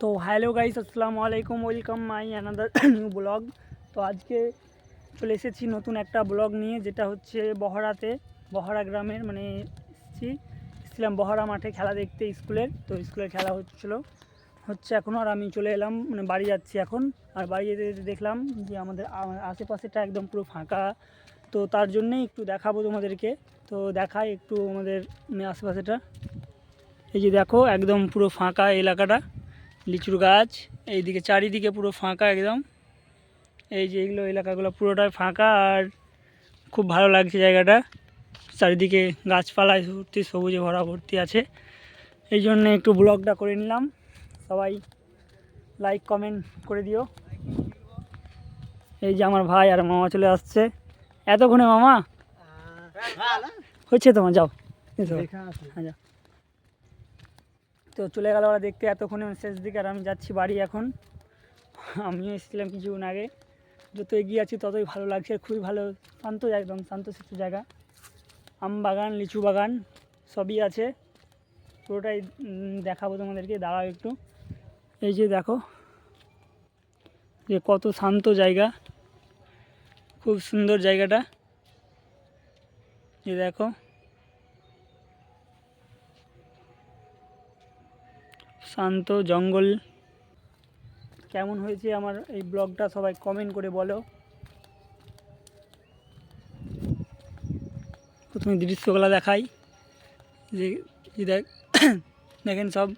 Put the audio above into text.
তো hello guys, আসসালামু আলাইকুম, welcome my another new vlog. তো আজকে চলে এসেছি নতুন একটা ব্লগ নিয়ে, যেটা হচ্ছে বহরাতে, বহরা গ্রামের মানে এসেছি। এসেছিলাম বহরা মাঠে খেলা দেখতে স্কুলের, তো স্কুলের খেলা হচ্ছিল। হচ্ছে এখন, আর আমি চলে এলাম মানে বাড়ি যাচ্ছি এখন। আর বাড়ি যেতে যেতে দেখলাম যে আমাদের আশেপাশেটা একদম পুরো ফাঁকা। তো তার জন্যেই একটু দেখাবো তোমাদেরকে। তো দেখাই একটু আমাদের মানে আশেপাশেটা। এই যে দেখো, একদম পুরো ফাঁকা এলাকাটা। লিচুর গাছ এইদিকে চারিদিকে পুরো ফাঁকা একদম। এই যে এগুলো এলাকাগুলো পুরোটাই ফাঁকা আর খুব ভালো লাগছে জায়গাটা। চারিদিকে গাছপালায় ভর্তি সবুজে ভরা ভর্তি আছে। এই জন্য একটু ব্লগটা করে নিলাম। সবাই লাইক কমেন্ট করে দিও। এই যে আমার ভাই আর মামা চলে আসছে। এতক্ষণে মামা? হচ্ছে তোমার যাও। হ্যাঁ যাও। তো চলে গেল ওরা দেখতে এতক্ষণে শেষ দিকে আর আমি যাচ্ছি বাড়ি এখন। আমিও এসেছিলাম কিছুক্ষণ আগে। যত এগিয়ে আছি ততই ভালো লাগছে, খুবই ভালো। শান্ত একদম শান্ত শান্তশিষ্ট জায়গা। আম বাগান, লিচু বাগান সবই আছে। পুরোটাই দেখাবো তোমাদেরকে, দাঁড়াও একটু। এই যে দেখো, যে কত শান্ত জায়গা। খুব সুন্দর জায়গাটা। এই দেখো। শান্ত জঙ্গল। কেমন হয়েছে আমার এই ব্লগটা সবাই কমেন্ট করে বলো। প্রথমে দৃশ্যগুলো দেখাই। যে দেখ দেখেন সব।